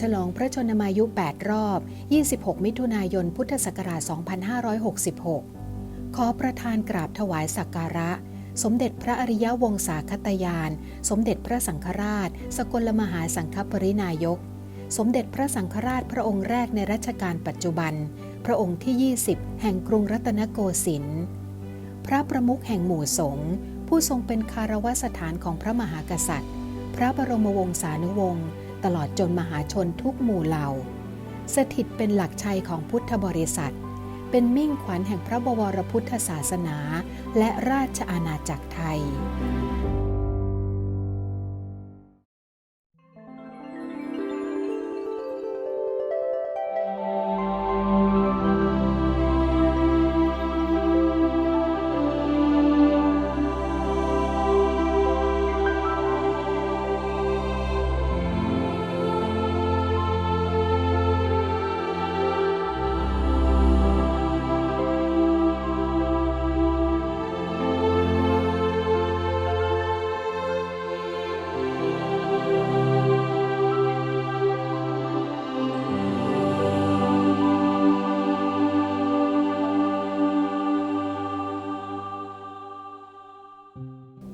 ฉลองพระชนมายุ 8 รอบ 26 มิถุนายน พุทธศักราช 2566 ขอประทานกราบถวายสักการะ สมเด็จพระอริยวงศาคตยาน สมเด็จพระสังฆราช สกลมหาสังฆปรินายก สมเด็จพระสังฆราชพระองค์แรกในรัชกาลปัจจุบัน พระองค์ที่ 20 แห่งกรุงรัตนโกสินทร์ พระประมุขแห่งหมู่สงฆ์ผู้ทรงเป็นคารวสถานของพระมหากษัตริย์ พระบรมวงศานุวงศ์ ตลอดจนมหาชนทุกหมู่เหล่า สถิตเป็นหลักชัยของพุทธบริษัท เป็นมิ่งขวัญแห่งพระบวรพุทธศาสนา และราชอาณาจักรไทย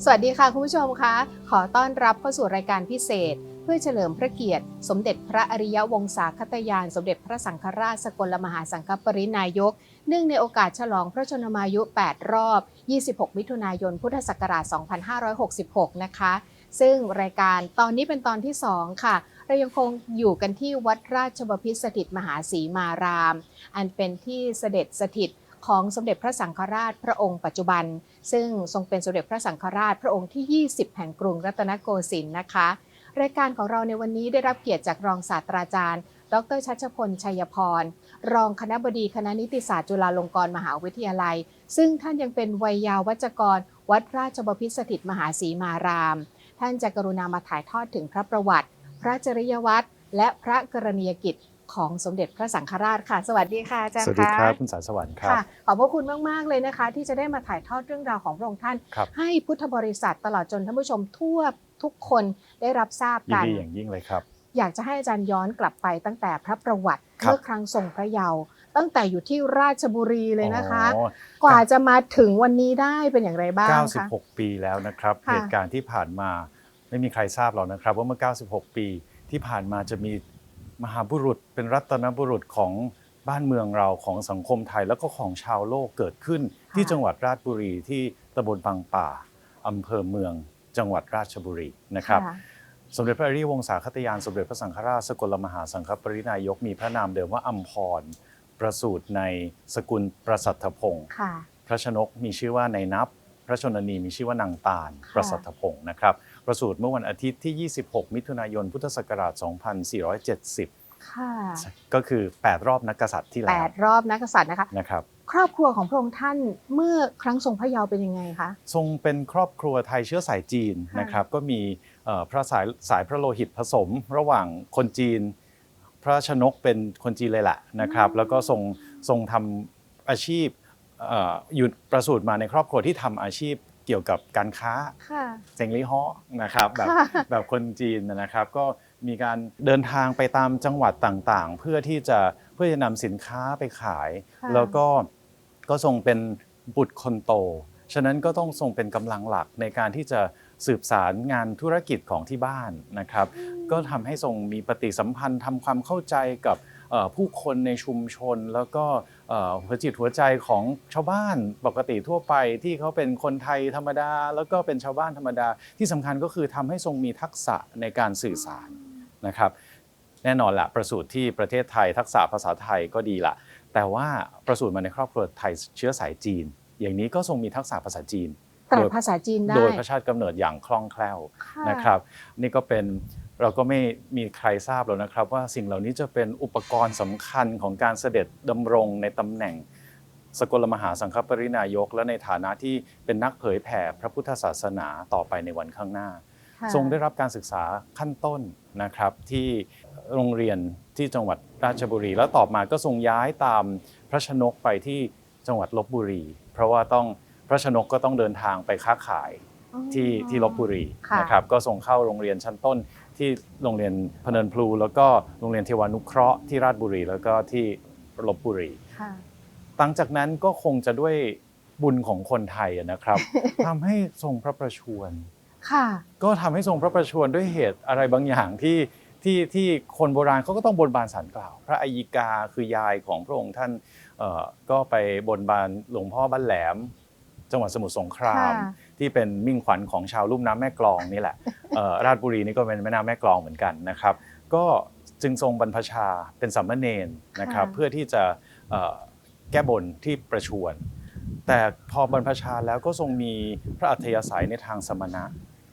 สวัสดีค่ะคุณผู้ชมคะ ขอต้อนรับเข้าสู่รายการพิเศษ เพื่อเฉลิมพระเกียรติ สมเด็จพระอริยวงศาคตยาน สมเด็จพระสังฆราชสกลมหาสังฆปรินายก เนื่องในโอกาสฉลองพระชนมายุ 8 รอบ 26 มิถุนายน พุทธศักราช 2566 นะคะ ซึ่งรายการตอนนี้เป็นตอนที่ 2 ค่ะเรายังคงอยู่กันที่วัดราชบพิตรสถิตมหาศรีมาราม อันเป็นที่เสด็จสถิต ของสมเด็จพระสังฆราชพระองค์ปัจจุบัน ซึ่งทรงเป็นสมเด็จพระสังฆราชพระองค์ที่ 20 แห่งกรุงรัตนโกสินทร์นะคะ รายการของเราในวันนี้ได้รับเกียรติจากรองศาสตราจารย์ ดรชัชพลชัยพร รองคณบดีคณะนิติศาสตร์จุฬาลงกรณ์มหาวิทยาลัย ซึ่งท่านยังเป็นวัยยาวัจกร วัดราชบพิตรสถิตมหาศรีมาราม ท่านจะกรุณามาถ่ายทอดถึงพระประวัติ พระจริยวัตรและพระกรณียกิจ ของสมเด็จพระสังฆราชค่ะ สวัสดีค่ะอาจารย์สวัสดีครับะคุณสารสวรรค์ครับค่ะขอบพระคุณมาก ๆ เลยนะคะ ที่จะได้มาถ่ายทอดเรื่องราวของพระองค์ท่านครับให้พุทธบริษัทตลอดจนท่านผู้ชมทั่วทุกคนได้รับทราบยินกันดีอย่างยิ่งเลยครับ อยากจะให้อาจารย์ย้อนกลับไปตั้งแต่พระประวัติครับเมื่อครั้งทรงพระเยาว์ตั้งแต่อยู่ที่ราชบุรีเลยนะคะอ๋อกว่าจะมาถึงวันนี้ได้เป็นอย่างไรบ้างคะ96 ปีแล้วนะครับค่ะเหตุการณ์ที่ผ่านมาไม่มีใครทราบหรอกนะครับ ว่าเมื่อ 96 ปีที่ผ่านมาจะมี มหาบุรุษเป็นรัตนบุรุษของบ้านเมืองเราของสังคมไทยแล้วก็ของชาวโลกเกิดขึ้น ที่จังหวัดราชบุรีที่ตำบลบางป่าอำเภอเมือง จังหวัดราชบุรีนะครับค่ะสมเด็จพระอริยวงศาคตยานสมเด็จพระสังฆราชสกลมหาสังฆปรินายกมีพระนามเดิมว่าอัมพรประสูติในสกุลประสัทธพงศ์ค่ะพระชนกมีชื่อว่านายนับ พระชนนีมีชื่อว่านางตาลค่ะประสัทธพงศ์นะครับ ประสูติเมื่อวันอาทิตย์ที่ 26 มิถุนายนพุทธศักราช 2470ค่ะก็คือ 8 รอบนักกษัตริย์ที่แปแล้วดรอบนักกษัตริย์นะคะนะครับครอบครัวของพระองค์ท่านเมื่อครั้งทรงพระเยาว์เป็นยังไงคะทรงเป็นครอบครัวไทยเชื้อสายจีนค่ะนะครับก็มีเอ่อพระสายสายพระโลหิตผสมระหว่างคนจีน พระชนกเป็นคนจีนเลยแหละนะครับ แล้วก็ทรงทรงทำอาชีพเอ่ออยู่ประสูติมาในครอบครัวที่ทำอาชีพ เกี่ยวกับการค้าค่ะ เซงลี่ฮอนะครับแบบค่ะ แบบคนจีนนะครับ ก็มีการเดินทางไปตามจังหวัดต่างๆ เพื่อที่จะเพื่อจะนำสินค้าไปขาย ค่ะ แล้วก็ก็ทรงเป็นบุตรคนโต ฉะนั้นก็ต้องทรงเป็นกำลังหลักในการที่จะสืบสารงานธุรกิจของที่บ้านนะครับ ก็ทำให้ทรงมีปฏิสัมพันธ์ทำความเข้าใจกับเอ่อผู้คนในชุมชน แล้วก็เอ่อ หัวจิตหัวใจของชาวบ้านปกติทั่วไปที่เขาเป็นคนไทยธรรมดา แล้วก็เป็นชาวบ้านธรรมดา ที่สำคัญก็คือทำให้ทรงมีทักษะในการสื่อสารนะครับ แน่นอนละประสูติที่ประเทศไทยทักษะภาษาไทยก็ดีละแต่ว่าประสูติมาในครอบครัวไทยเชื้อสายจีน อย่างนี้ก็ทรงมีทักษะภาษาจีนตรัโดสยภาษาจีนได้โดยพระชาติกำเนิดอย่างคล่องแคล่วค่ะนะครับ นี่ก็เป็น เราก็ไม่มีใครทราบหรอกนะครับ ว่าสิ่งเหล่านี้จะเป็นอุปกรณ์สำคัญของการเสด็จดำรงในตำแหน่ง สกลมหาสังฆปรินายก และในฐานะที่เป็นนักเผยแผ่พระพุทธศาสนาต่อไปในวันข้างหน้าค่ะทรงได้รับการศึกษาขั้นต้นนะครับที่โรงเรียนที่จังหวัดราชบุรี แล้วต่อมาก็ทรงย้ายตามพระชนกไปที่จังหวัดลบบุรี เพราะว่าต้องพระชนกก็ต้องเดินทางไปค้าขายที่ที่ลบบุรีค่ะนะครับก็ส่งเข้าโรงเรียนชั้นต้น ที่ที่โรงเรียนพนัญพลู แล้วก็โรงเรียนเทวานุเคราะห์ที่ราชบุรี แล้วก็ที่ลบบุรีค่ะหลังจากนั้นก็คงจะด้วยบุญของคนไทยอะนะครับ ทำให้ทรงพระประชวร ค่ะ ก็ทำให้ทรงพระประชวรด้วยเหตุอะไรบางอย่างที่ที่ที่คนโบราณเขาก็ต้องบนบานสารกล่าว พระอัยิกาคือยายของพระองค์ท่านเอ่อก็ไปบนบานหลวงพ่อบ้านแหลม จังหวัดสมุทรสงคราม ค่ะ ที่เป็นมิ่งขวัญของชาวลุ่มน้ำแม่กลองนี่แหละเอ่อ ราชบุรีนี่ก็เป็นแม่น้ำแม่กลองเหมือนกันนะครับ ก็จึงทรงบรรพชาเป็นสัมมเนนนะครับค่ะเพื่อที่จะเอ่อแก้บนที่ประชวรแต่พอบรรพชาแล้วก็ทรงมีพระอัธยาศัยในทางสมณะ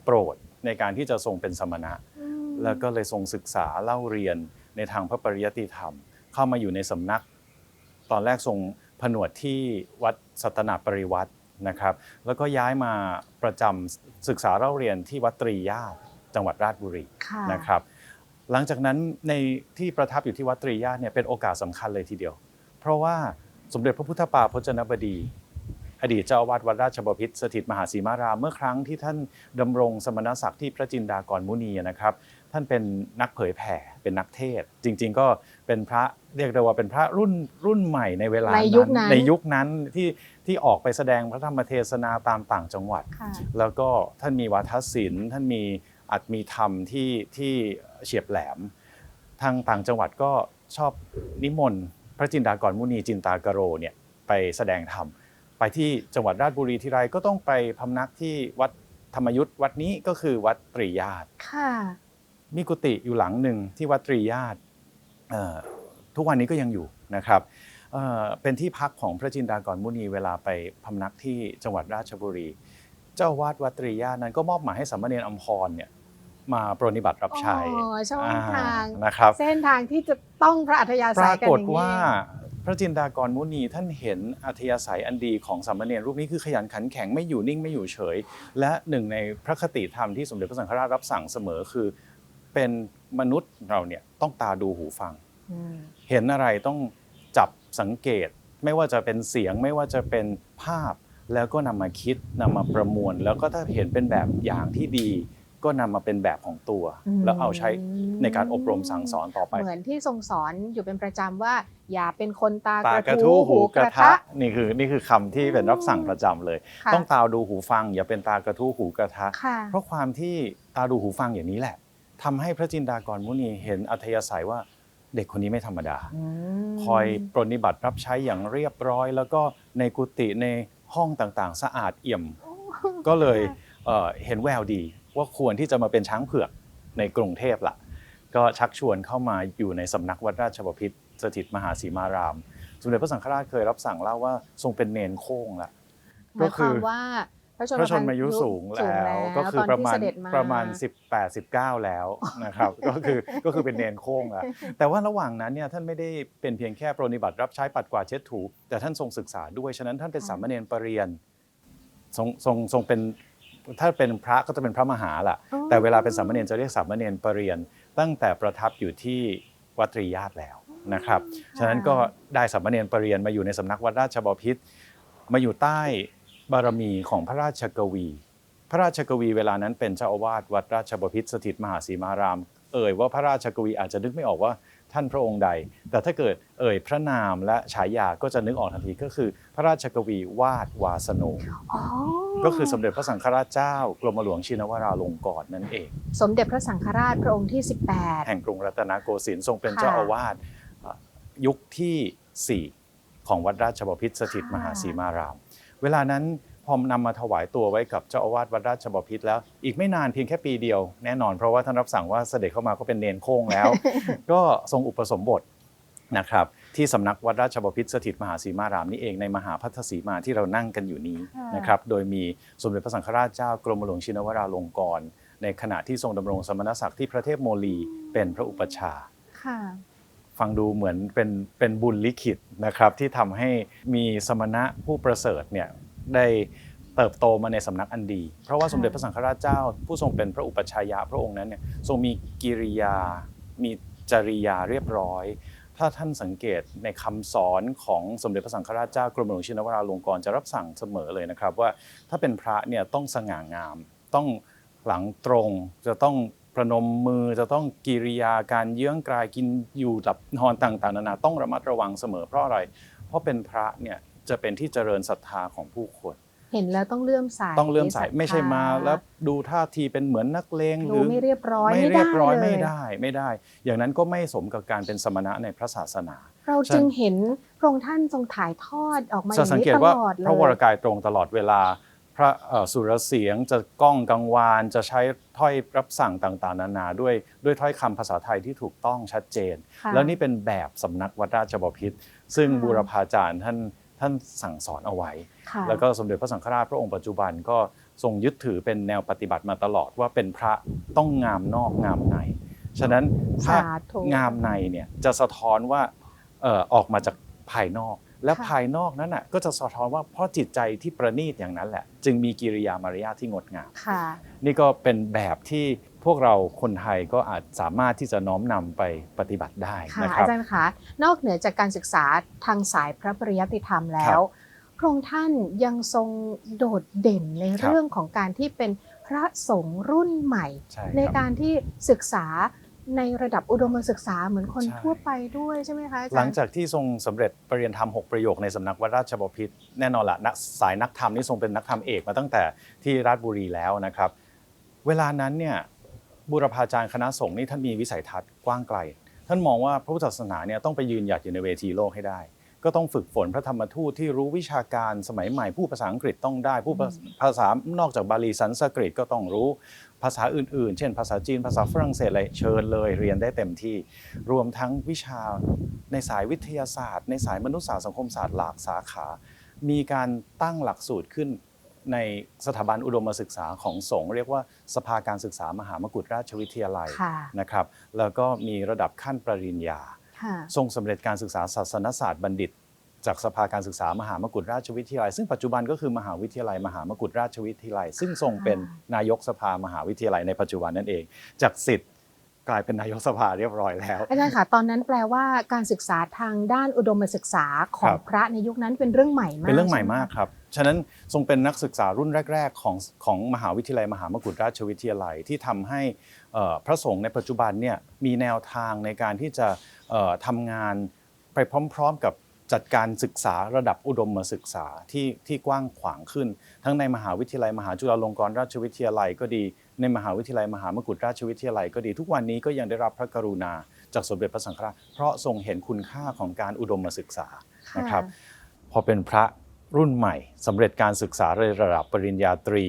โปรดในการที่จะทรงเป็นสมณะอืมแล้วก็เลยทรงศึกษาเล่าเรียนในทางพระปริยติธรรม เข้ามาอยู่ในสำนัก ตอนแรกทรงผนวดที่วัดสัตนาปริวัติ นะครับ แล้วก็ย้ายมาประจำศึกษาเล่าเรียนที่วัดตรีญาติจังหวัดราชบุรีค่ะนะครับ หลังจากนั้นในที่ประทับอยู่ที่วัดตรีญาติเนี่ยเป็นโอกาสสำคัญเลยทีเดียว เพราะว่าสมเด็จพระพุทธปาพจนบดี อดีตเจ้าอาวาสวัดราชบพิตรสถิตมหาสีมารามเมื่อครั้งที่ท่านดำรงสมณศักดิ์ที่พระจินดากรมุนีนะครับ ท่านเป็นนักเผยแผ่เป็นนักเทศน์จริงๆ ก็เป็นพระ เรียกได้ว่าเป็นพระรุ่นรุ่นใหม่ในเวลาในยุคนั้นในยุคนั้นที่ที่ออกไปแสดงพระธรรมเทศนาตามต่างจังหวัด ค่ะ แล้วก็ท่านมีวาทศิลป์ท่านมีอัตมีธรรมที่ที่เฉียบแหลม ทางต่างจังหวัดก็ชอบนิมนต์พระจินดากรมุนีจินตากโรเนี่ยไปแสดงธรรม ไปที่จังหวัดราชบุรีทีไรก็ต้องไปพำนักที่วัดธรรมยุทธ์วัดนี้ก็คือวัดตรีญาติ ค่ะ มีกุฏิอยู่หลังหนึ่งที่วัดตรีญาติเอ่อ ทุกวันนี้ก็ยังอยู่นะครับเอ่อเป็นที่พักของพระจินดากรมุนีเวลาไปพำนักที่จังหวัดราชบุรี เจ้าอาวาดวัดตรีญาตินั้นก็มอบหมายให้สามเณรอัมพรเนี่ยมาปรนนิบัติรับใช้อ๋อช่องทางอ่นะครับเส้นทางที่จะต้องพระอัธยาปศัรายกันกอฏย่างนี้ว่าพระจินดากรมุนีท่านเห็นอัธยาศัยอันดีของสามเณรรูปนี้คือขยันขันแข็งไม่อยู่นิ่งไม่อยู่เฉย และหนึ่งในพระคติธรรมที่สมเด็จพระสังฆราชรับสั่งเสมอคือ เป็นมนุษย์เราเนี่ยต้องตาดูหูฟังอืม เห็นอะไรต้องจับสังเกต ไม่ว่าจะเป็นเสียงไม่ว่าจะเป็นภาพ แล้วก็นำมาคิดนำมาประมวล แล้วก็ถ้าเห็นเป็นแบบอย่างที่ดี ก็นำมาเป็นแบบของตัว แล้วเอาใช้ในการอบรมสั่งสอนต่อไป เหมือนที่ทรงสอนอยู่เป็นประจำว่า อย่าเป็นคนตาตากกระระทู้ทู้หูหูกกระระทะทะนี่คือนี่คือคำที่เป็นรับสั่งประจำเลย ค่ะต้องตาดูหูฟัง อย่าเป็นตากระทู้หูกระทะ ค่ะ เพราะความที่ตาดูหูฟังอย่างนี้แหละทำให้พระจินดากรมุนีเห็นอัธยาศัยว่า เด็กคนนี้ไม่ธรรมดามคอยปรนนิบัติรับใช้อย่างเรียบร้อย แล้วก็ในกุฏิในห้องต่างๆ สะอาดเอี่ยม ก็เลยเอ่อเห็นแววดีว่าควรที่จะมาเป็นช้างเผือกในกรุงเทพละก็ชักชวนเข้ามาอยู่ในสำนักวัดราชบพิตรสถิตมหาสีมาราม สมเด็จพระสังฆราชเคยรับสั่งเล่าว่าทรงเป็นเนนโค้งละหมายความว่า พระชนพระชนมายุสูงแล้วก็คือประมาณตนที่เสด็จประมาณ 18 19 แล้วนะครับก็คือก็คือเป็นเนนโค้งแล้วแต่ว่าระหว่างนั้นเนี่ยท่านไม่ได้เป็นเพียงแค่ปรนนิบัติรับใช้ปัดกวาดเช็ดถู แต่ท่านทรงศึกษาด้วยฉะนั้นท่านเป็นสามเณรปรริยนทรงทรงทรงเป็นถ้าเป็นพระก็จะเป็นพระมหาล่ะอ๋อแต่เวลาเป็นสามเณรจะเรียกสามเณรปรริยนตั้งแต่ประทับอยู่ที่วัดตรีญาติแล้วนะครับฉะนั้นก็ได้สามเณรปรริยนมาอยู่ในสำนักวัดราชบพิตรมาอยู่ใต้ บารมีของพระราชกวี พระราชกวีเวลานั้นเป็นเจ้าอาวาสวัดราชบพิตรสถิตมหาสีมาราม เอ่ยว่าพระราชกวีอาจจะนึกไม่ออกว่าท่านพระองค์ใด แต่ถ้าเกิดเอ่ยพระนามและฉายาก็จะนึกออกทันทีก็คือ พระราชกวีวาดวาสโนอ๋อก็คือสมเด็จพระสังฆราชเจ้ากรมหลวงชินวราลงกรณ์นั่นเอง สมเด็จพระสังฆราชพระองค์ที่ 18 แห่งกรุงรัตนโกสินทร์ทรงเป็นค่ะเจ้าอาวาสอะยุคทีสี่ 4 ของวัดราชบพิตรสถิตค่ะมหาสีมาราม เวลานั้นพอนำมาถวายตัวไว้กับเจ้าอาวาสวัดราชบพิตรแล้ว อีกไม่นานเพียงแค่ปีเดียวแน่นอนเพราะว่าท่านรับสั่งว่าเสด็จเข้ามาก็เป็นเนนโค้งแล้ว ก็ทรงอุปสมบทนะครับที่สำนักวัดราชบพิตรสถิตมหาสีมารามนี่เองในมหาพัทธสีมาที่เรานั่งกันอยู่นี้ค่ะนะครับโดยมีสมเด็จพระสังฆราชเจ้ากรมหลวงชินวราลงกรณ์ในขณะที่ทรงดำรงสมณศักดิ์ที่ประเทศโมลีเป็นพระอุปชฌาย์ค่ะ ฟังดูเหมือนเป็นเป็นบุญลิขิตนะครับที่ทำให้มีสมณะผู้ประเสริฐเนี่ยได้เติบโตมาในสำนักอันดี เพราะว่าสมเด็จพระสังฆราชเจ้า ผู้ทรงเป็นพระอุปัชฌายะพระองค์นั้นเนี่ยทรงมีกิริยา มีจริยาเรียบร้อย ถ้าท่านสังเกตในคำสอนของสมเด็จพระสังฆราชเจ้ากรมหลวงชินวราลงกรจะรับสั่งเสมอเลยนะครับ ว่าถ้าเป็นพระเนี่ยต้องสง่างาม ต้องหลังตรงจะต้อง ประนมมือจะต้องกิริยาการเยื้องกลายกินอยู่หลับนอนต่างๆนานาต้องระมัดระวังเสมอเพราะอะไร เพราะเป็นพระเนี่ยจะเป็นที่เจริญศรัทธาของผู้คน เห็นแล้วต้องเลื่อมใสต้องเลื่อมใสศรัทธไม่ใช่มาแล้วดูท่าทีเป็นเหมือนนักเลงหดูรือไม่เรียบร้อยไม่เรียบร้อยลไม่ได้ไม่ได้ อย่างนั้นก็ไม่สมกับการเป็นสมณะในพระศาสนา เราจึงเห็นพระองค์ท่านทรงถ่ายทอดออกมาอจะย่างสังนี้เกตตว่าลอดเลยพระวรากายตรงตลอดเวลาพ ระเอ่อสุรเสียงจะก้องกังวานจะใช้ถ้อยรับสั่งต่างๆ นานาด้วยด้วยถ้อยคำภาษาไทยที่ถูกต้องชัดเจนค่ะแล้วนี่เป็นแบบสำนักวัดราชบพิตรซึ่งค่ะบูรพาจารย์ท่านท่านสั่งสอนเอาไว้ค่ะแล้วก็สมเด็จพระสังฆราชพระองค์ปัจจุบันก็ทรงยึดถือเป็นแนวปฏิบัติมาตลอดว่าเป็นพระต้องงามนอกงามใน ฉะนั้นถ้าสาธุงามในเนี่ยจะสะท้อนว่าเอ่อออกมาจากภายนอก และค่ะภายนอกนั้นน่ะก็จะสะท้อนว่าเพราะจิตใจที่ประณีตอย่างนั้นแหละ จึงมีกิริยามารยาทที่งดงามค่ะนี่ก็เป็นแบบที่พวกเราคนไทยก็อาจสามารถที่จะน้อมนำไปปฏิบัติได้ค่ะนะคอารับจารย์คะนอกเหนือจากการศึกษาทางสายพระปริยัติธรรมแล้ครัวบพระองค์ท่านยังทรงโดดเด่นในครับเรื่องของการที่เป็นพระสงฆ์รุ่นใหม่ใช่ในครับการที่ศึกษา ในระดับอุดมศึกษาเหมือนคนใช่ทั่วไปด้วยใช่ไหมคะอาจารย์ หลังจากที่ทรงสำเร็จปรริญญาธรรม 6 ประโยคในสำนักวัดราชบพิตรแน่นอนละนักสายนักธรรมนี่ทรงเป็นนักธรรมเอกมาตั้งแต่ที่ราชบุรีแล้วนะครับ เวลานั้นเนี่ยบูรพาจารย์คณะสงฆ์นี่ท่านมีวิสัยทัศน์กว้างไกล ท่านมองว่าพระพุทธศาสนาเนี่ยต้องไปยืนหยัดอยู่ในเวทีโลกให้ได้ ก็ต้องฝึกฝนพระธรรมทูตที่รู้วิชาการสมัยใหม่ผู้ภาษาอังกฤษต้องได้ผู้ภาภาษานอกจากบาลีสันสกฤตก็ต้องรู้ภาษาอื่นๆ เช่น ภาษาจีนภาษาฝรั่งเศสอะไรเชิญเลย เรียนได้เต็มที่ รวมทั้งวิชาในสายวิทยาศาสตร์ ในสายมนุษยศาสตร์สังคมศาสตร์หลากสาขา มีการตั้งหลักสูตรขึ้นในสถาบันอุดมศึกษาของสงฆ์เรียกว่าสภาการศึกษามหามกุฏราชวิทยาลัยค่ะนะครับ แล้วก็มีระดับขั้นปริญญาค่ะ ทรงสำเร็จการศึกษาศาสนศาสตร์บัณฑิต จากสภาการศึกษามหามกุฏราชวิทยาลัย ซึ่งปัจจุบันก็คือมหาวิทยาลัย มหามกุฏราชวิทยาลัย ซึ่งทรงเป็นนายกสภามหาวิทยาลัยในปัจจุบันนั่นเอง จากสิทธิ์กลายเป็นนายกสภาเรียบร้อยแล้วอาจารย์ค่ะตอนนั้นแปลว่าการศึกษาทางด้านอุดมศึกษาขอคงรับพระในยุคนั้นเป็นเรื่องใหม่มากเป็นเรื่องใหม่ช่ไมากครับฉะนั้นทรงเป็นนักศึกษารุ่นแรก ๆ ของของมหาวิทยาลัยมหามกุฏราชวิทยาลัยที่ทำให้เอ่อ พระสงฆ์ในปัจจุบันเนี่ยมีแนวทางในการที่จะเอ่อทำงานไปพร้อม ๆ กับจัดการศึกษาระดับอุดมศึกษาที่ที่กว้างขวางขึ้น ทั้งในมหาวิทยาลัย มหาจุฬาลงกรณราชวิทยาลัยก็ดี ในมหาวิทยาลัย มหามกุฏราชวิทยาลัยก็ดี ทุกวันนี้ก็ยังได้รับพระกรุณา จากสมเด็จพระสังฆราชเพราะทรงเห็นคุณค่าของการอุดมศึกษานะครับพอเป็นพระรุ่นใหม่สำเร็จการศึกษาในระดับปริญญาตรี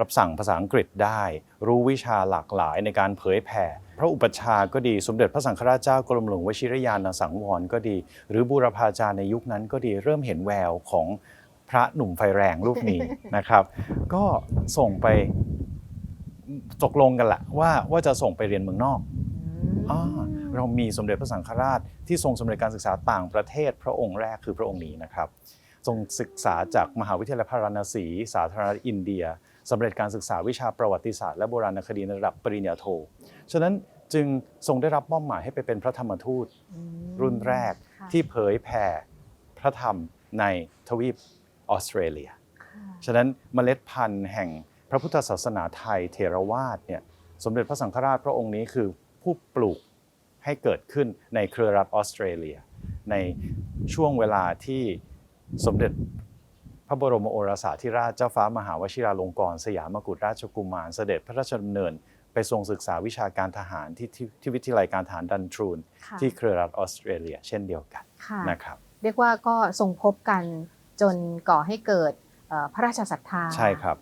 รับสั่งภาษาอังกฤษได้ รู้วิชาหลากหลายในการเผยแผ่ พระอุปัชฌาย์ก็ดีสมเด็จพระสังฆราชเจ้ากรมหลวงวชิรยานสังวรก็ดี หรือบูรพาจารย์ในยุคนั้นก็ดีเริ่มเห็นแววของพระหนุ่มไฟแรงรูปนี้นะครับ ก็ส่งไปตกลงกันแหละว่าว่าจะส่งไปเรียนเมืองนอกอ่าเรามีสมเด็จพระสังฆราชที่ทรงสำเร็จการศึกษาต่างประเทศพระองค์แรกคือพระองค์นี้นะครับ ทรงศึกษาจากมหาวิทยาลัยพาราณสี สาธารณรัฐอินเดีย สำเร็จการศึกษาวิชาประวัติศาสตร์และโบราณคดีในระดับปริญญาโท ฉะนั้นจึงทรงได้รับมอบหมายให้ไปเป็นพระธรรมทูตอืมรุ่นแรกค่ะที่เผยแผ่พระธรรมในทวีปออสเตรเลียค่ะฉะนั้นเมล็ดพันธุ์แห่งพระพุทธศาสนาไทยเทรวาสเนี่ยสมเด็จพระสังฆราชพระองค์นี้คือผู้ปลูกให้เกิดขึ้นในเครือรัฐออสเตรเลีย ในช่วงเวลาที่สมเด็จพ ระบรมโอรสาธิราชเจ้าฟ้ามหาวชิราลงกรณ์สยามกุฎราชกุมารเสด็จพระราชดำเนิน ไปทรงศึกษาวิชาการทหารที่ที่ที่วิทยาลัยการทหารดันทรูน ค่ะที่เครือรัฐออสเตรเลีย เช่นเดียวกันค่ะนะครับ เรียกว่าก็ทรงพบกันจนก่อให้เกิดเอ่อพระราชศรัทธา ใช่ครับ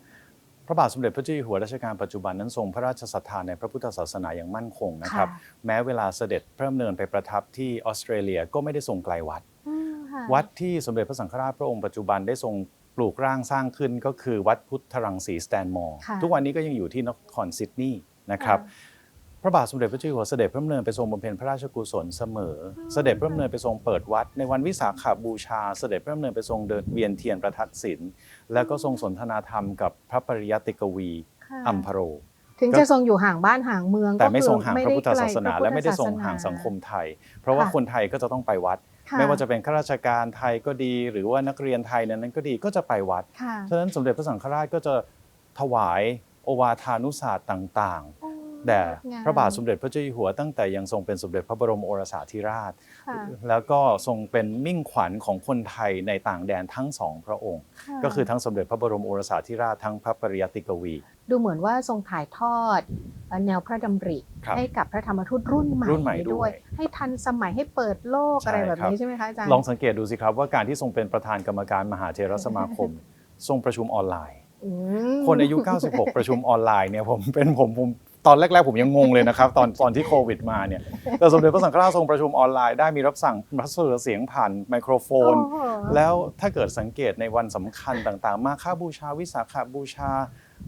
พระบาทสมเด็จพระเจ้าอยู่หัวรัชกาลปัจจุบันนั้นทรงพระราชศรัทธาในพระพุทธศาสนาอย่างมั่นคงนะครับ ค่ะ แม้เวลาเสด็จพระดำเนินไปประทับที่ออสเตรเลียก็ไม่ได้ทรงไกลวัด อืมค่ะ วัดที่สมเด็จพระสังฆราชพระองค์ปัจจุบันได้ทรง ปลูกร่างสร้างขึ้นก็คือวัดพุทธรังสีสแตนมอร์ค่ะทุกวันนี้ก็ยังอยู่ที่นครซิดนีย์นะครับพระบาทสมเด็จพระเจ้าอยู่หัวเสด็จพระดำเนินไปทรงบำเพ็ญพระราชกุศลเสมอ เสด็จพระดำเนินไปทรงเปิดวัด ในวันวิสาขบูชา เสด็จพระดำเนินไปทรงเดินเวียนเทียนประทัดศีลแล้วก็ทรงสนทนาธรรมกับพระปริยัติกวีค่ะอัมพโร ถึงจะทรงอยู่ห่างบ้านห่างเมือง แต่ก็ไม่คือทรงห่างพระพุทธศาสนาไได้ไกลและไม่ได้ทรงพะพุทธห่างศสนสังคมไทย เพราะว่าค่ะคนไทยก็จะต้องไปวัดค่ ไม่ว่าจะเป็นข้าราชการไทยก็ดี หรือว่านักเรียนไทยนั้นก็ดีก็จะไปวัดค่ะฉะนั้นสมเด็จพระสังฆราชก็จะถวายโอวาทานุศาสตร์ต่างอ๋อๆแด่งามพระบาทสมเด็จพระเจ้าอยู่หัวตั้งแต่ยังทรงเป็นสมเด็จพระบรมโอรสาธิราชค่ะแล้วก็ทรงเป็นมิ่งขวัญของคนไทยในต่างแดนทั้งสองพระองค์ะก็คือทั้งสมเด็จพระบรมโอรสาธิราชทั้งพระปริยติกวี ดูเหมือนว่าทรงถ่ายทอดเอ่อแนวพระดำริครับให้กับพระธรรมทูตรุ่นใหม่รุ่นใหม่ด้วย ให้ทันสมัยให้เปิดโลกใช่อะไรแบบครับนี้ใช่ไหมคะอาจารย์ลองสังเกตดูสิครับว่าการที่ทรงเป็นประธานกรรมการมหาเทรสมาคม ทรงประชุมออนไลน์อืมคนอายุ 96 ประชุมออนไลน์เนี่ยผมเป็นผมผมตอนแรก ๆ ผมยังงงเลยนะครับ ตอนตอนที่โควิดมาเนี่ยแต่สมเด็จพระสังฆราชทรงประชุมออนไลน์ได้มีรับสั่งพระสุรเสียงผ่านไมโครโฟนโอ้โหแล้วถ้าเกิดสังเกตในวันสำคัญต่างๆ มาฆบูชาวิสาขบูชา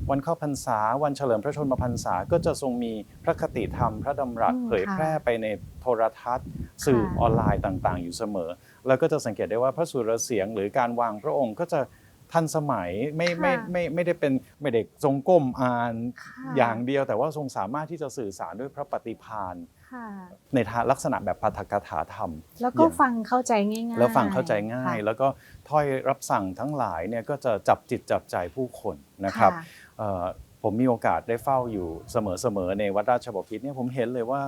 วันเข้าพรรษา วันเฉลิมพระชนมพรรษา ก็จะทรงมีพระคติธรรม พระดำรัสอืมเผยแพร่ไปในโทรทัศน์ สื่อค่ะออนไลน์ต่างๆ อยู่เสมอ แล้วก็จะสังเกตได้ว่าพระสุรเสียงหรือการวางพระองค์ก็จะทันสมัยไม่ไม่ไม่ไม่ได้เป็นไม่ได้ทรงก้มอ่านค่ะอย่างเดียว แต่ว่าทรงสามารถที่จะสื่อสารด้วยพระปฏิภาณค่ะในทางลักษณะแบบปาฐกถาธรรม แล้วก็ฟังเข้าใจง่ายๆแล้วฟังเข้าใจง่ายค่ะแล้วก็ถ้อยรับสั่งทั้งหลายเนี่ยก็จะจับจิตจับใจผู้คนนะครับค่ะเอ่อ ผมมีโอกาสได้เฝ้าอยู่เสมอๆในวัดราชบพิตรเนี่ยผมเห็นเลยว่า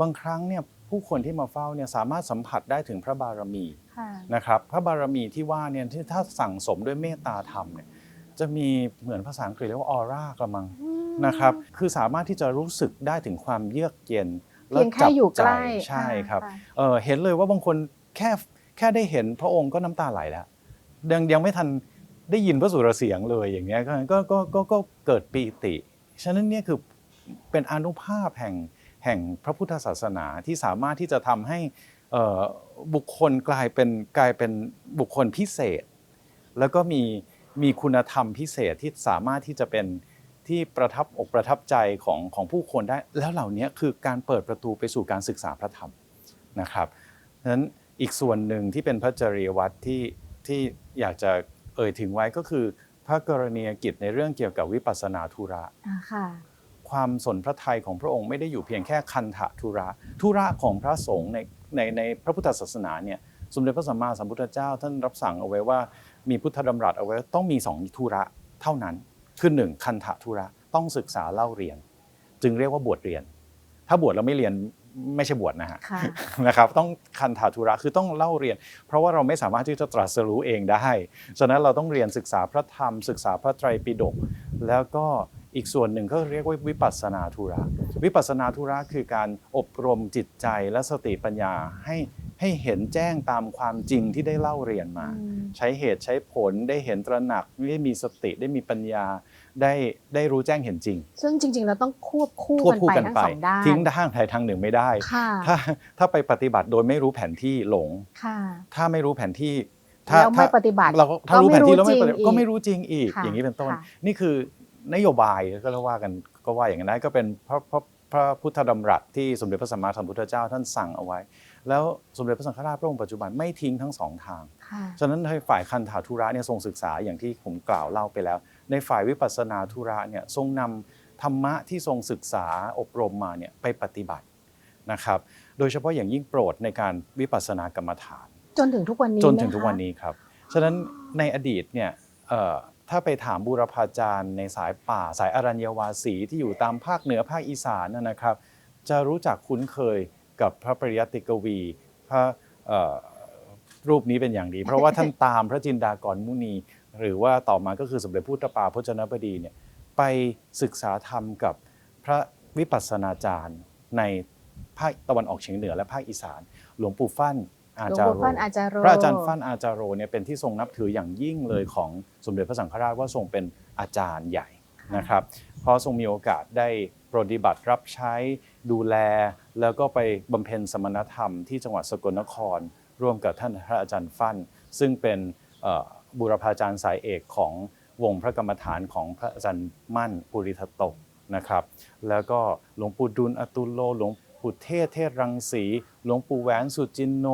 บางครั้งเนี่ยผู้คนที่มาเฝ้าเนี่ยสามารถสัมผัสได้ถึงพระบารมีค่ะนะครับพระบารมีที่ว่าเนี่ยที่ถ้าสั่งสมด้วยเมตตาธรรมเนี่ยจะมีเหมือนภาษาอังกฤษเรียกว่าออร่ากระมังอืมนะครับคือสามารถที่จะรู้สึกได้ถึงความเยือกเย็นเพียงแค่อยู่ใกล้ใช่ครับะเอ่อเห็นเลยว่าบางคนแค่แค่ได้เห็นพระองค์ก็น้ำตาไหลแล้วยังยังไม่ทัน ได้ยินพระสุรเสียงเลยอย่างเงี้ยก็ก็ก็ก็ก็เกิดปีติ ฉะนั้นเนี่ยคือเป็นอนุภาพแห่งแห่งพระพุทธศาสนาที่สามารถที่จะทำให้บุคคลกลายเป็นกลายเป็นบุคคลพิเศษ แล้วก็มีมีคุณธรรมพิเศษที่สามารถที่จะเป็นที่ประทับอกประทับใจของของผู้คนได้ แล้วเหล่านี้คือการเปิดประตูไปสู่การศึกษาพระธรรมนะครับฉะนั้นอีกส่วนหนึ่งที่เป็นพระจริยวัตรที่ที่อยากจะ เอ่ยถึงไว้ก็คือพระกรณียกิจในเรื่องเกี่ยวกับวิปัสสนาธุระ อ่าค่ะ ความสนพระทัยของพระองค์ไม่ได้อยู่เพียงแค่คันธะธุระ ธุระของพระสงฆ์ในในในพระพุทธศาสนาเนี่ยสมเด็จพระสัมมาสัมพุทธเจ้า ท่านรับสั่งเอาไว้ว่ามีพุทธดำรัสเอาไว้ว่าต้องมีสองธุระเท่านั้น คือหนึ่งคันธะธุระต้องศึกษาเล่าเรียน จึงเรียกว่าบวชเรียน ถ้าบวชแล้วไม่เรียน ไม่ใช่บวชนะฮะค่ะนะครับต้องคันธาธุระคือต้องเล่าเรียน เพราะว่าเราไม่สามารถที่จะตรัสรู้เองได้ฉะนั้นเราต้องเรียนศึกษาพระธรรม ศึกษาพระไตรปิฎกแล้วก็อีกส่วนหนึ่งก็เรียกว่าวิปัสสนาธุระ วิปัสสนาธุระคือการอบรมจิตใจและสติปัญญาให้ ให้เห็นแจ้งตามความจริงที่ได้เล่าเรียนมาอืมใช้เหตุใช้ผลได้เห็นตระหนักได้มีสติได้มีปัญญาได้ได้รู้แจ้งเห็นจริง ซึ่งจริง ๆ เราต้องควบคู่ควบกันคู่ไปกันทั้งไปสองด้านทิ้งทางใดทางหนึ่งไม่ได้ค่ะถ้าถ้าไปปฏิบัติโดยไม่รู้แผนที่หลงค่ะถ้าไม่รู้แผนที่ถ้าแล้วไม่ถ้าปฏิบัติเราก็ถ้ารู้แผนที่แล้วไม่ปฏิบัติก็ก็ไม่ไม่รู้รู้จจริริงงอีอีกกค่ะอย่างนี้เป็นต้นค่ะนี่คือนโยบายก็เรียกว่ากันก็ว่าอย่างนั้นได้ก็เป็นพระพระพระพุทธดำรัสที่สมเด็จพระสัมมาสัมพุทธเจ้าท่านสั่งเอาไว้ แล้วสมเด็จพระสังฆราชพระองค์ปัจจุบันไม่ทิ้งทั้งสองทางค่ะฉะนั้นในฝ่ายคันธาธุระเนี่ยทรงศึกษาอย่างที่ผมกล่าวเล่าไปแล้ว ในฝ่ายวิปัสสนาธุระเนี่ยทรงนำธรรมะที่ทรงศึกษาอบรมมาเนี่ยไปปฏิบัตินะครับ โดยเฉพาะอย่างยิ่งโปรดในการวิปัสสนากรรมฐาน จนถึงทุกวันนี้จนถึงไหมทุกวันคะนี้ครับ ฉะนั้นในอดีตเนี่ยเอ่อถ้าไปถามบูรพาจารย์ในสายป่าสายอรัญญวาสีที่อยู่ตามภาคเหนือภาคอีสานนะนะครับ จะรู้จักคุ้นเคย กับพระปริยัติกวี พระเอ่อรูปนี้เป็นอย่างดี เพราะว่าท่านตามพระจินดากรมุนี หรือว่าต่อมาก็คือสมเด็จพุทธปาพจนบดีเนี่ยไปศึกษาธรรมกับพระวิปัสสนาจารย์ในภาคตะวันออกเฉียงเหนือและภาคอีสาน หลวงปู่ฟั่นอาหลวงจารปู่โรฟั่นอาจารย์โรพระอาจารย์ฟั่นอาจารโรเนี่ยเป็นที่ทรงนับถืออย่างยิ่งเลยของสมเด็จพระสังฆราชว่าทรงเป็นอาจารย์ใหญ่นะครับเพราะทรงมีโอกาสได้ปฏิบัติรับใช้ดูแล แล้วก็ไปบำเพ็ญสมณธรรมที่จังหวัดสกลนคร ร่วมกับท่านพระอาจารย์ฟั่น ซึ่งเป็นเอ่อบูรพาจารย์สายเอกของวงพระกรรมฐานของพระอาจารย์มั่นปุริทัตโตนะครับ แล้วก็หลวงปู่ดุลอตุลโลหลวงปู่เทศเทศรังสีหลวงปู่แหวนสุจินโน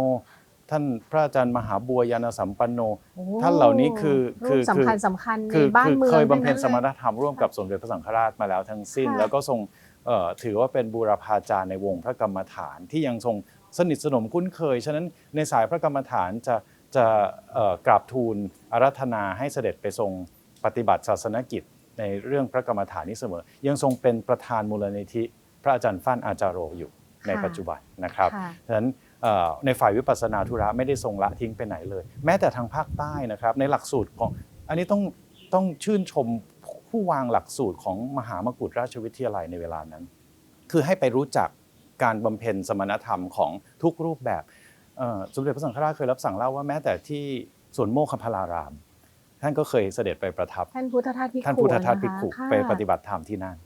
ท่านพระอาจารย์มหาบัวยานสัมปันโนโอ้ท่านเหล่านี้คือรูคืปอสำคัญสำคัญในคือบ้านคือเมืองเคยบำเพ็ญทั้งสมนั้นณธรรมร่วมกับสมเด็จพระสังฆราชมาแล้วทั้งสิ้นค่ะแล้วก็ทรงเอ่อ ถือว่าเป็นบูรพาจารย์ในวงพระกรรมฐานที่ยังทรงสนิทสนมคุ้นเคย ฉะนั้นในสายพระกรรมฐานจะจะเอ่อกราบทูลอารัธนาให้เสด็จไปทรงปฏิบัติศาสนกิจในเรื่องพระกรรมฐานนี้เสมอ ยังทรงเป็นประธานมูลนิธิ พระระอาจารย์ฟั่นอาจารโรอยู่ในค่ะปัจจุบันนะครับค่ะฉะนั้นเอ่อในฝ่ายวิปัสสนาธุระไม่ได้ทรงละทิ้งไปไหนเลย แม้แต่ทางภาคใต้นะครับในหลักสูตรของอันนี้ต้องต้องชื่นชม ผู้วางหลักสูตรของมหามกุฏราชวิทยาลัยในเวลานั้น คือให้ไปรู้จักการบำเพ็ญสมณธรรมของทุกรูปแบบเอ่อสมเด็จพระสังฆราชเคยรับสั่งเล่าว่าแม้แต่ที่สวนโมคคัมพลาราม ท่านก็เคยเสด็จไปประทับ ท่านพุทธทาสภิกขุท่านพุทธทาสภิกขุนะคะไปปฏิบัติธรรมที่นั่น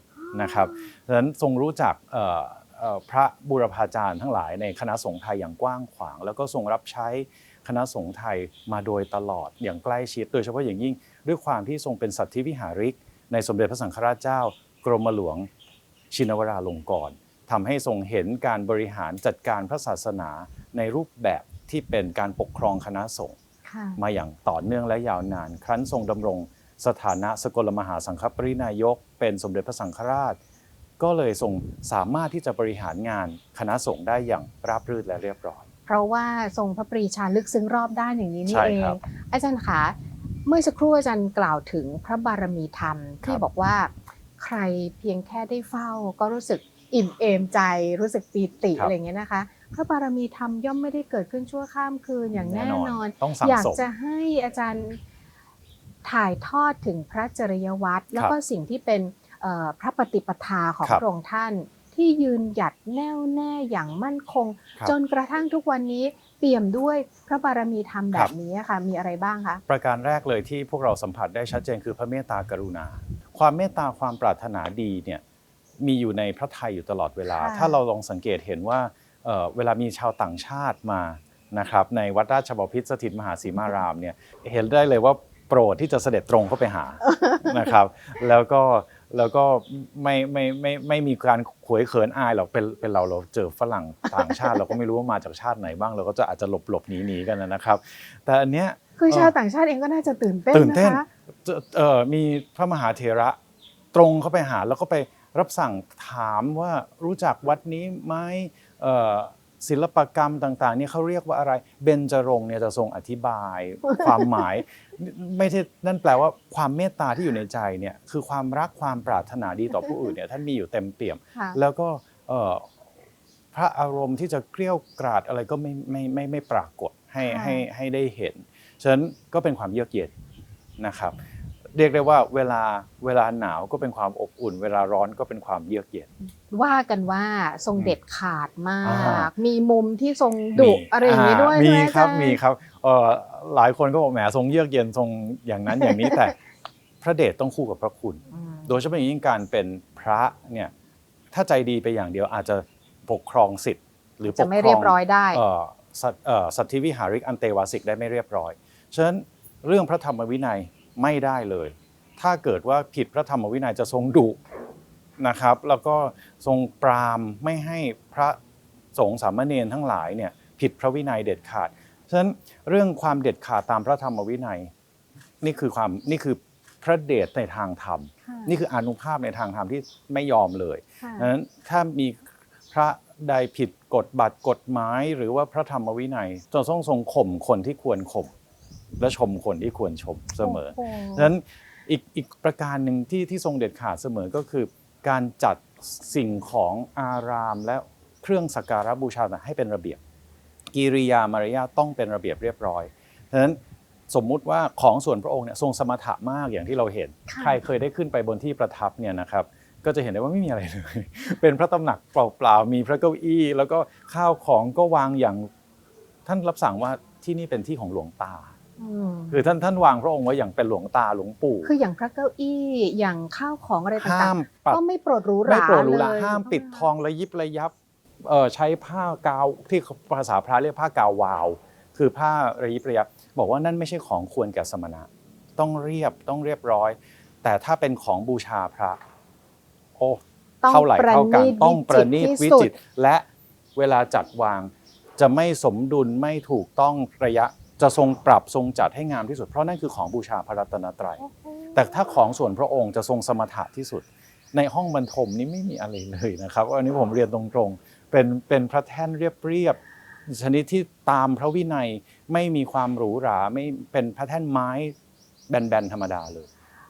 นะครับดังนั้นทรงรู้จักเอ่อเอ่อพระบูรพาจารย์ทั้งหลายในคณะสงฆ์ไทยอย่างกว้างขวาง แล้วก็ทรงรับใช้คณะสงฆ์ไทยมาโดยตลอดอย่างใกล้ชิด โดยเฉพาะอย่างยิ่งด้วยความที่ทรงเป็นสัตธิวิหาริก ในสมเด็จพระสังฆราชเจ้ากรมหลวงชินวราลงกรณ์ทำให้ทรงเห็นการบริหารจัดการพระศาสนาในรูปแบบที่เป็นการปกครองคณะสงฆ์ค่ะมาอย่างต่อเนื่องและยาวนาน ครั้นทรงดำรงสถานะสกลมหาสังฆปรินายก เป็นสมเด็จพระสังฆราช ก็เลยทรงสามารถที่จะบริหารงานคณะสงฆ์ได้อย่างราบรื่นและเรียบร้อย เพราะว่าทรงพระปรีชาลึกซึ้งรอบด้านอย่างนี้นี่ใช่เอครังบอาจารย์คะ เมื่อสักครู่อาจารย์กล่าวถึงพระบารมีธรรมที่ครับบอกว่าใครเพียงแค่ได้เฝ้า ก็รู้สึกอิ่มเอมใจรู้สึกปีติอะไรอย่างเงี้ยนะคะ พระบารมีธรรมย่อมไม่ได้เกิดขึ้นชั่วข้ามคืนอย่างแน่นอนต้องสั่งอยากสมจะให้อาจารย์ถ่ายทอดถึงพระจริยวัตรแล้วก็สิ่งที่เป็นเอ่อพระปฏิปทาของครับพระองค์ท่านที่ยืนหยัดแน่วแน่อย่างมั่นคงครับจนกระทั่งทุกวันนี้ เปี่ยมด้วยพระบารมีธรรมแบครับบนี้ค่ะ มีอะไรบ้างคะ ประการแรกเลยที่พวกเราสัมผัสได้ชัดเจนคือพระเมตตากรุณา ความเมตตาความปรารถนาดีเนี่ยมีอยู่ในพระไทยอยู่ตลอดเวลาค่ะถ้าเราลองสังเกตเห็นว่าเอ่อเวลามีชาวต่างชาติมานะครับในวัดราชบพิตรสถิตมหาสีมารามเนี่ยเห็นได้เลยว่าโปรดที่จะเสด็จตรงเข้าไปหานะครับ แล้วก็ แล้วก็ไม่ไม่ไม่ไม่มีการขวยเขินอายหรอกเป็นเป็นเราเราเจอฝรั่งต่างชาติ เราก็ไม่รู้ว่ามาจากชาติไหนบ้าง เราก็จะอาจจะหลบหลบหนีหนีกันนะครับ แต่อันเนี้ยคือเออชาวต่างชาติเองก็น่าจะตื่นเต้นตื่นเต้นนะคะเจอเอ่อมีพระมหาเถระตรงเข้าไปหาแล้วก็ไปรับสั่งถามว่ารู้จักวัดนี้ไหมเอ่อ ศิลปกรรมต่างๆเนี่ยเขาเรียกว่าอะไรเบญจรงค์เนี่ยจะทรงอธิบายความหมาย ไม่ใช่นั่นแปลว่าความเมตตาที่อยู่ในใจเนี่ยคือความรักความปรารถนาดีต่อผู้อื่นเนี่ยท่านมีอยู่เต็มเปี่ยม ค่ะ แล้วก็เอ่อพระอารมณ์ที่จะเกลี้ยวกราดอะไรก็ไม่ไม่ไม่ไม่ปรากฏให้ค่ะ ให้ให้ได้เห็น ฉะนั้นก็เป็นความเยือกเย็นนะครับ เรียกได้ว่าเวลาเวลาหนาวก็เป็นความอบอุ่น เวลาร้อนก็เป็นความเยือกเย็น ว่ากันว่าทรงเด็ดขาดมาอ่ากมีมุมที่ทรงดุอะไรอย่างนี้ด้วยมีใช่ไหครับอาจาย์มีครับเอ่อหลายคนก็บอกแหมทรงเยือกเย็นทรงอย่างนั้นอย่างนี้แต่พระเดชต้องคู่กับพระคุณอืมโดยเฉพาะอย่างยิ่งการเป็นพระเนี่ยถ้าใจดีไปอย่างเดียวอาจจะปกครองสิทธิ์ หรือปจะกไม่ครเรีอยงบร้อยได้เอ่อสัตเอ่อสัตธิวิหาริกอันเตวาสิกได้ไม่เรียบร้อยฉะนั้นเรื่องพระธรรมวินัย ไม่ได้เลย ถ้าเกิดว่าผิดพระธรรมวินัยจะทรงดุนะครับ แล้วก็ทรงปรามไม่ให้พระสงฆ์สามเณรทั้งหลายเนี่ยผิดพระวินัยเด็ดขาด ฉะนั้นเรื่องความเด็ดขาดตามพระธรรมวินัยนี่คือความนี่คือพระเดชในทางธรรมค่ะนี่คืออานุภาพในทางธรรมที่ไม่ยอมเลยค่ะดังนั้นถ้ามีพระใดผิดกฎบัตรกฎหมาย หรือว่าพระธรรมวินัยจะต้องทรงข่มคนที่ควรข่ม และชมคนที่ควรชมเสมอโอ้โหดังนั้นอีกอีกประการหนึ่งที่ที่ทรงเด็ดขาดเสมอก็คือ การจัดสิ่งของอารามและเครื่องสักการะบูชาให้เป็นระเบียบ กิริยามารยาทต้องเป็นระเบียบเรียบร้อยดังนั้นสมมุติว่าของส่วนพระองค์เนี่ยทรงสมถะมากอย่างที่เราเห็นค่ะใครเคยได้ขึ้นไปบนที่ประทับเนี่ยนะครับก็จะเห็นได้ว่าไม่มีอะไรเลย เป็นพระตำหนักเปล่าๆ มีพระเก้าอี้ แล้วก็ข้าวของก็วางอย่างท่านรับสั่งว่าที่นี่เป็นที่ของหลวงตาอืม คือท่านท่านวางพระองค์ไว้อย่างเป็นหลวงตาหลวงปู่ คืออย่างพระเก้าอี้อย่างข้าวของอะไรห้าต่างมปัๆดก็ไม่โปรดหรูหไม่ราโปรดหรูหราเลยห้ามปิดทองระยิบระยับเอ่อใช้ผ้ากาวที่ภาษาพระเรียกผ้ากาววาว คือผ้าระยิบระยับบอกว่านั่นไม่ใช่ของควรแก่สมณะ ต้องเรียบต้องเรียบร้อย แต่ถ้าเป็นของบูชาพระ โอ้ต้องเท่าไหร่เท่ากันประณีตต้องประณีตวิวิจิตรที่สุดจิตรและเวลาจัดวางจะไม่สมดุลไม่ถูกต้องระยะ จะทรงปรับทรงจัดให้งามที่สุด เพราะนั่นคือของบูชาพระรัตนตรัยโอ้โหแต่ถ้าของส่วนพระองค์จะทรงสมถะที่สุด ในห้องบรรทมนี้ไม่มีอะไรเลยนะครับอันนี้ผมเรียนตรงๆเป็นเป็นพระแท่นเรียบๆชนิดที่ตามพระวินัยไม่มีความหรูหราไม่เป็นพระแท่นไม้แบนๆธรรมดาเลย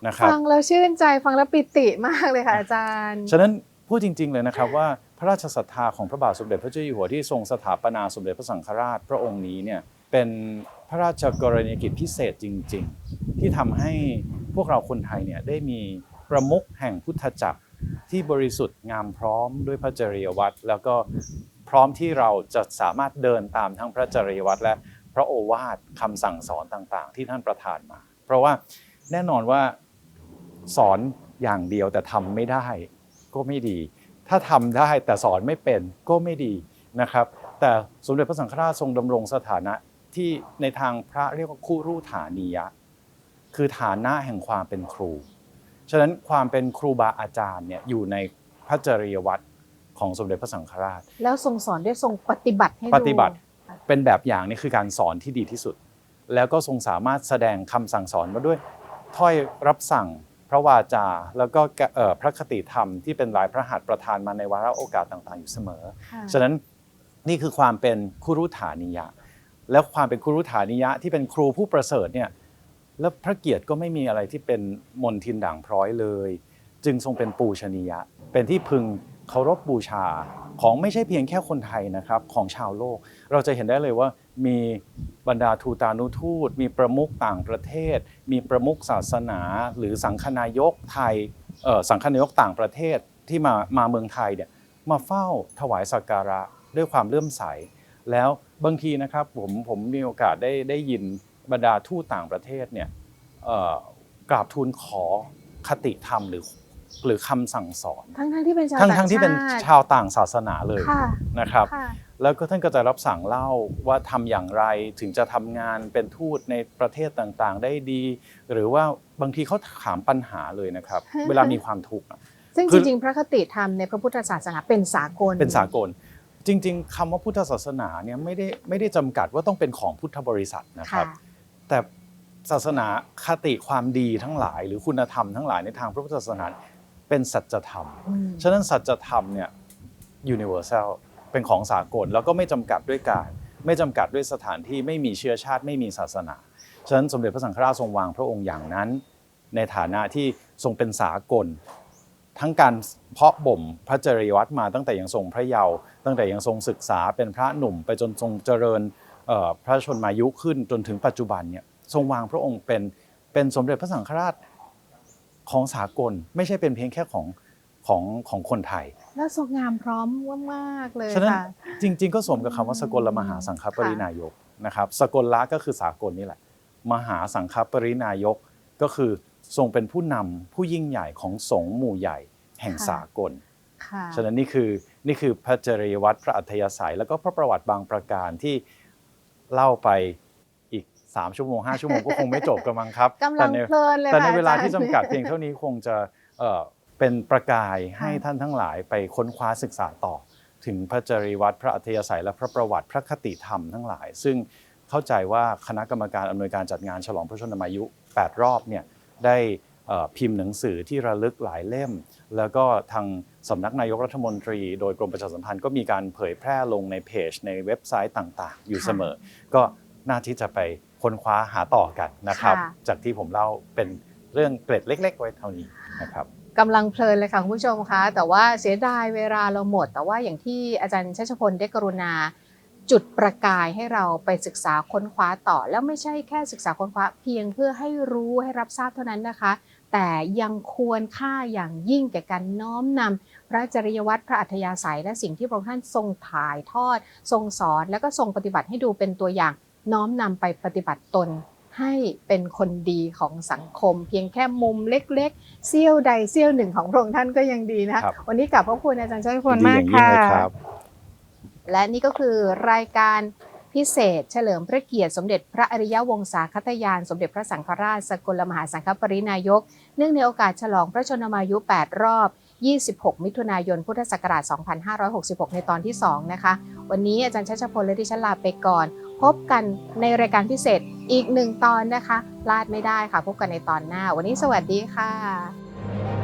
นะครับฟังแล้วชื่นใจฟังแล้วปิติมากเลยค่ะอาจารย์ ฉะนั้นพพูดจริง ๆ เลยนะครับว่าพระราชศรัทธาของพระบาทสมเด็จพระเจ้าอยู่หัวที่ทรงสถาปนาสมเด็จพระสังฆราชพระองค์นี้เนี่ยเป็นพ ระราชกรณียกิจพิเศษจริง ๆ ที่ทำให้พวกเราคนไทยเนี่ยได้มีประมุขแห่งพุทธจักรที่บริสุทธิ์งามพร้อมด้วยพระจริยวัตรแล้วก็พร้อมที่เราจะสามารถเดินตามทั้งพระจริยวัตรและพระโอวาทคำสั่งสอนต่างๆ ที่ท่านประทานมา เพราะว่าแน่นอนว่าสอนอย่างเดียวแต่ทำไม่ได้ก็ไม่ดี ถ้าทำได้แต่สอนไม่เป็นก็ไม่ดีนะครับ แต่สมเด็จพระสังฆราชทรงดำรงสถานะ ที่ในทางพระเรียกว่าคู่รูฐานียะ คือฐานะแห่งความเป็นครู ฉะนั้นความเป็นครูบาอาจารย์เนี่ยอยู่ในพระจริยวัตรของสมเด็จพระสังฆราช แล้วทรงสอนด้วยทรงปฏิบัติให้ดูปฏิบัติเป็นแบบอย่างนี่คือการสอนที่ดีที่สุด แล้วก็ทรงสามารถแสดงคำสั่งสอนมาด้วยถ้อยรับสั่งพระวาจา แล้วก็เอ่อพระคติธรรมที่เป็นลายพระหัตถ์ประทานมาในวาระโอกาสต่างๆ อยู่เสมอค่ะฉะนั้นนี่คือความเป็นครุฐานิยะ แล้วความเป็นครุฐานิยะที่เป็นครูผู้ประเสริฐเนี่ยแล้วพระเกียรติก็ไม่มีอะไรที่เป็นมนทินด่างพร้อยเลย จึงทรงเป็นปูชนียะ เป็นที่พึงเคารพบูชาของไม่ใช่เพียงแค่คนไทยนะครับของชาวโลก เราจะเห็นได้เลยว่ามีบรรดาทูตานุทูต มีประมุขต่างประเทศ มีประมุขศาสนา หรือสังฆนายกไทยสังฆนายกต่างประเทศที่มามาเมืองไทยเนี่ยมาเฝ้าถวายสักการะด้วยความเลื่อมใส แล้วบางทีนะครับผมผมมีโอกาสได้ได้ยินบรรดาทูตต่างประเทศเนี่ยเอ่อกราบทูลขอคติธรรมหรือหรือคำสั่งสอนทั้งทั้งๆที่เป็นชาวทั้งต่างทั้งที่เป็นชาติชาวต่างศาสนาเลยค่ะนะครับค่ะแล้วก็ท่านก็จะรับสั่งเล่าว่าทำอย่างไรถึงจะทำงานเป็นทูตในประเทศต่างๆ ได้ดี หรือว่าบางทีเขาถามปัญหาเลยนะครับ เวลามีความทุกข์อะซึ่งคืจอริงๆ พระคติธรรมในพระพุทธศาสนาเป็นสากลเป็นสากล จริง ๆคำว่าพุทธศาสนาเนี่ยไม่ได้ไม่ได้จำกัดว่าต้องเป็นของพุทธบริษัทนะคค่ะรับ แต่ศาสนาคติความดีทั้งหลาย หรือคุณธรรมทั้งหลายในทางพระพุทธศาสนาเป็นสัจธรรมอืมฉะนั้นสัจธรรมเนี่ย universal เป็นของสากลแล้วก็ไม่จำกัดด้วยการ ไม่จำกัดด้วยสถานที่ไม่มีเชื้อชาติไม่มีศาสนา ฉะนั้นสมเด็จพระสังฆราชทรงวางพระองค์อย่างนั้น ในฐานะที่ทรงเป็นสากล ทั้งการเพาะบ่มพระจริยวัตรมาตั้งแต่ยังทรงพระเยาว์ตั้งแต่ยังทรงศึกษาเป็นพระหนุ่มไปจนทรงเจริญเอ่อพระชนมายุขึ้นจนถึงปัจจุบันเนี่ยทรงวางพระองค์เป็นเป็นสมเด็จพระสังฆราชของสากลไม่ใช่เป็นเพียงแค่ของของของคนไทย แล้วทรงงามพร้อมมากๆเลยฉะนั้นค่ะจริง ๆ ก็สมกับคำว่าสกลมหาสังฆปรินายกนะครับ สกลละก็คือสากลนี่แหละ มหาสังฆปรินายกก็คือ ทรงเป็นผู้นำผู้ยิ่งใหญ่ของสงฆ์หมู่ใหญ่แห่งค่ะสากลค่ะฉะนั้นนี่คือนี่คือพระจริยวัตรพระอัธยาศัย แล้วก็พระประวัติบางประการที่เล่าไปอีก 3 ชั่วโมง 5 ชั่วโมงก็คงไม่จบกันมั้งครับกำลังแต่ในเพลินเลยแต่ในค่ะเวลาอจรย์ที่จำกัดเพียงเท่านี้คงจะเอ่อเป็นประกายให้ค่ะท่านทั้งหลายไปค้นคว้าศึกษาต่อ ถึงพระจริยวัตรพระอัธยาศัย และพระประวัติพระคติธรรมทั้งหลาย ซึ่งเข้าใจว่าคณะกรรมการอำนวยการจัดงานฉลองพระชนมายุ 8 รอบเนี่ย ได้เอ่อพิมพ์หนังสือที่ระลึกหลายเล่ม แล้วก็ทางสำนักนายกรัฐมนตรี โดยกรมประชาสัมพันธ์ก็มีการเผยแพร่ลงในเพจ ในเว็บไซต์ต่างๆ อยู่ค่ะเสมอ ก็น่าที่จะไปค้นคว้าหาต่อกันนะครับค่ะจากที่ผมเล่าเป็นเรื่องเกร็ดเล็ก ๆ ไว้เท่านี้นะครับกำลังเพลินเลยค่ะคุณผู้ชมคะแต่ว่าเสียดายเวลาเราหมด แต่ว่าอย่างที่อาจารย์ชัชพลได้กรุณา จุดประกายให้เราไปศึกษาค้นคว้าต่อ แล้วไม่ใช่แค่ศึกษาค้นคว้าเพียงเพื่อให้รู้ให้รับทราบเท่านั้นนะคะ แต่ยังควรค่าอย่างยิ่งแก่การน้อมนำพระจริยวัตรพระอัธยาศัย และสิ่งที่พระองค์ท่านทรงถ่ายทอด ทรงสอนแล้วก็ทรงปฏิบัติให้ดูเป็นตัวอย่างน้อมนำไปปฏิบัติตนให้เป็นคนดีของสังคม เพียงแค่มุมเล็กๆเสี้ยวใดเสี้ยวหนึ่งของพระองค์ท่านก็ยังดีนะคะครับวันนี้กลับพระคุณอาจารย์ชัยพลดีมาอกย่างยิ่งค่ะเลยครับ และนี่ก็คือรายการพิเศษ เฉลิมพระเกียรติสมเด็จพระอริยวงศาคตยาน สมเด็จพระสังฆราชสกลมหาสังฆปรินายก เนื่องในโอกาสฉลองพระชนมายุ 8 รอบ 26 มิถุนายน พุทธศักราช 2566 ในตอนที่ 2 นะคะ วันนี้อาจารย์ชัชพลและดิฉันลาไปก่อน พบกันในรายการพิเศษอีกหนึ่งตอนนะคะพลาดไม่ได้ค่ะ พบกันในตอนหน้า วันนี้สวัสดีค่ะ